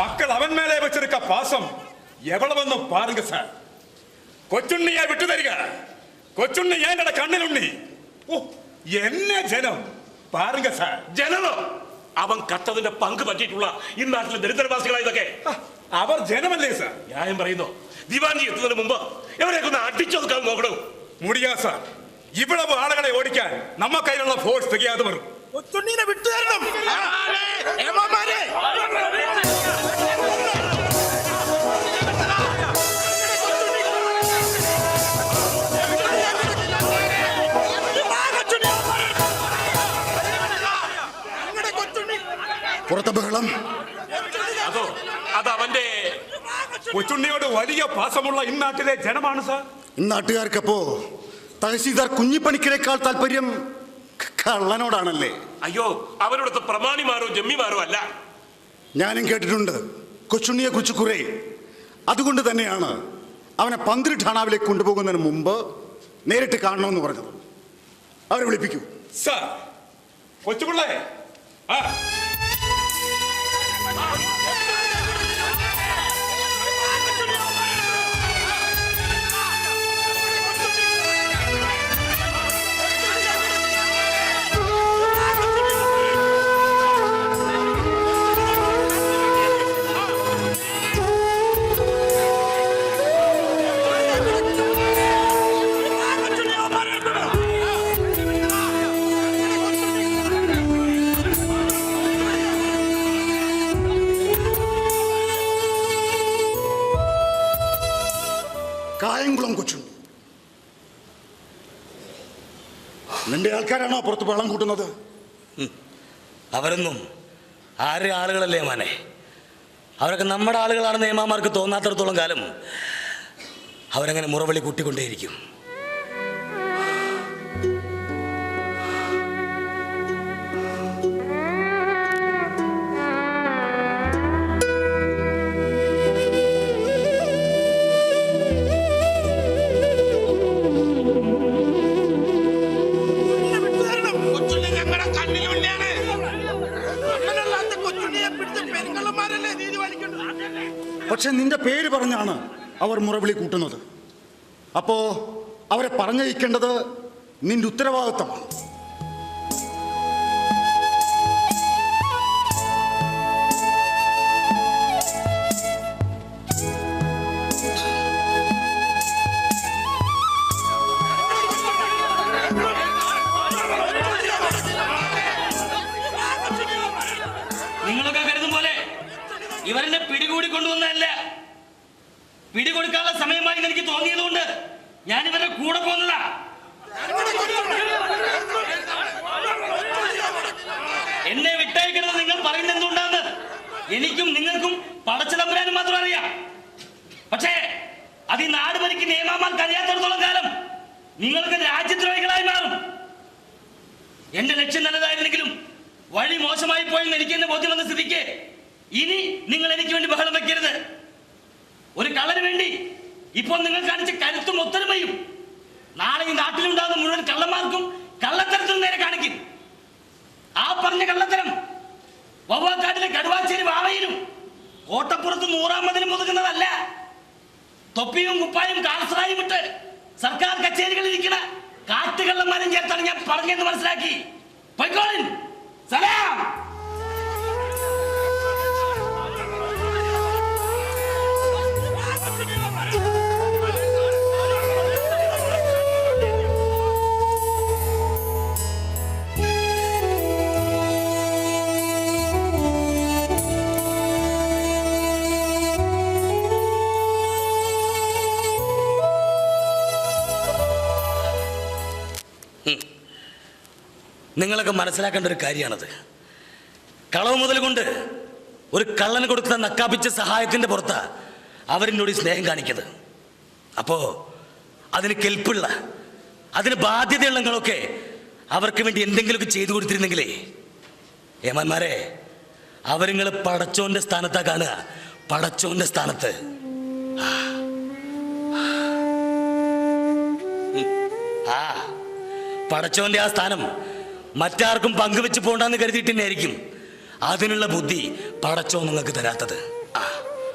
மக்கள் அவன் மேலே வச்சிருக்க பாசம் எவ்வளவுன்னு பாருங்க சார் കൊച്ചുണ്ണിയെ വിട്ടു തരിക കൊച്ചുണ്ണി ഞങ്ങളുടെ കണ്ണിലുണ്ണി ഓ എന്നെ ജനം പാരുങ്ക സാർ ജനനോ അവൻ കട്ടതിന്റെ പങ്ക് പറ്റിയിട്ടുള്ള ഈ നാട്ടിലെ ദരിദ്രവാസികളായ ഇതൊക്കെ ആ, അവർ ജനമല്ലേ സാർ? ന്യായം പറയുന്നു. ദിവാൻജി എത്തുന്നതിന് മുമ്പ് എവിടെയൊക്കെ ഒന്ന് അടിച്ചൊതുക്കാൻ നോക്കണം. മുടിയാ സാർ. ഇവിടെ ആളുകളെ ഓടിക്കാൻ നമ്മ കയ്യിലുള്ള ഫോഴ്സ് തികയാതെ വരും. ഒത്തുണ്ണീനെ വിട്ടുതരണം പുറത്തെ ബഹളം. അത് അവന്റെ കൊച്ചുണ്ണിയോട് വലിയ പാസമുള്ള ഇന്നാട്ടിലെ ജനമാണ് സാർ. ഇന്നാട്ടുകാർക്കപ്പോ തഹസീൽദാർ കുഞ്ഞിപ്പണിക്കരേക്കാൾ താല്പര്യം കള്ളനോടാണല്ലേ? അയ്യോ അവരോട് പ്രമാണിമാരോ ജമ്മിമാരോ അല്ല. ഞാനും കേട്ടിട്ടുണ്ട്. കൊച്ചുണ്ണിയെ കുറിച്ച് കുറെ അതുകൊണ്ട് തന്നെയാണ് അവനെ പന്തിരി ഠാണാവിലേക്ക് കൊണ്ടുപോകുന്നതിന് മുമ്പ് നേരിട്ട് കാണണമെന്ന് പറഞ്ഞത്. അവരെ വിളിപ്പിക്കൂ. സാർ കൊച്ചുപിള്ളേ ആ. കായംകുളം കൊച്ചുണ്ട് നിന്റെ ആൾക്കാരാണോ പുറത്ത് വെള്ളം കൂട്ടുന്നത്? അവരൊന്നും ആരുടെ ആളുകളല്ലേ മാനെ? അവരൊക്കെ നമ്മുടെ ആളുകളാണെന്ന് ഏമാമാർക്ക് തോന്നാത്തടത്തോളം കാലം അവരങ്ങനെ മുറവിളി കൂട്ടിക്കൊണ്ടേയിരിക്കും. പക്ഷെ നിന്റെ പേര് പറഞ്ഞാണ് അവർ മുറവിളി കൂട്ടുന്നത്. അപ്പോ അവരെ പറഞ്ഞയക്കേണ്ടത് നിന്റെ ഉത്തരവാദിത്തമാണ്. കൊണ്ടുവന്നതല്ല പിടികൊടുക്കാനുള്ള സമയമായി എനിക്ക് തോന്നിയതുകൊണ്ട് ഞാൻ ഇവരുടെ കൂടെ പോകുന്നതാ എന്നെ വിട്ടയക്കരുത് നിങ്ങൾ പറയുന്നത് എന്തുകൊണ്ടാന്ന്? എനിക്കും നിങ്ങൾക്കും പടച്ചിടമ്പരാനും മാത്രം അറിയാം. പക്ഷേ അത് ഈ നാട് ഭരിക്ക് നിയമാമാൻ കഴിയാത്തടത്തോളം കാലം നിങ്ങൾക്ക് രാജ്യദ്രോഹികളായി മാറും. എന്റെ ലക്ഷ്യം നല്ലതായിരുന്നെങ്കിലും വഴി മോശമായി പോയെന്ന് എനിക്ക് എന്നെ ബോധ്യം വന്ന സ്ഥിതിക്ക് ഇനി നിങ്ങൾ എനിക്ക് വേണ്ടി ബഹളം വെക്കരുത്. ഒരു കള്ളന് വേണ്ടി ഇപ്പോൾ നിങ്ങൾ കാണിച്ച കരുത്തും ഒത്തൊരുമയും നാളെ ഈ നാട്ടിലുണ്ടാകുന്ന മുഴുവൻ കള്ളന്മാർക്കും കള്ളത്തരത്തിൽ നേരെ കാണിക്കും. ആ പറഞ്ഞ കള്ളത്തരം വവ്വാക്കാട്ടിലെ കടുവാച്ചേരി വാവയിലും കോട്ടപ്പുറത്ത് നൂറാമതിലും ഒതുക്കുന്നതല്ല തൊപ്പിയും കുപ്പായും കാൽസറായും ഇട്ട് സർക്കാർ കച്ചേരികളിൽ ഇരിക്കുന്ന കാട്ടുകള്ളന്മാരും ചേർത്താണ് ഞാൻ പറഞ്ഞെന്ന് മനസ്സിലാക്കി. പൊയ്ക്കോളിൻ. സലാം. നിങ്ങളൊക്കെ മനസ്സിലാക്കേണ്ട ഒരു കാര്യമാണത്. കളവ് മുതൽ കൊണ്ട് ഒരു കള്ളന് കൊടുക്കുന്ന നക്കാപ്പിച്ച സഹായത്തിന്റെ പുറത്താ അവരിനോട് സ്നേഹം കാണിക്കുന്നത്. അപ്പോ അതിന് കെൽപ്പുള്ള അതിന് ബാധ്യതയുള്ള നിങ്ങളൊക്കെ അവർക്ക് വേണ്ടി എന്തെങ്കിലുമൊക്കെ ചെയ്തു കൊടുത്തിരുന്നെങ്കിലേ ഏമാന്മാരെ അവരിങ്ങൾ പടച്ചോന്റെ സ്ഥാനത്താ കാണുക. പടച്ചോന്റെ സ്ഥാനത്ത്. ആ. പടച്ചോന്റെ ആ സ്ഥാനം മറ്റാർക്കും പങ്കുവെച്ച് പോണ്ടെന്ന് കരുതിയിട്ട് അതിനുള്ള ബുദ്ധി പടച്ചോ നിങ്ങൾക്ക് തരാത്തത്.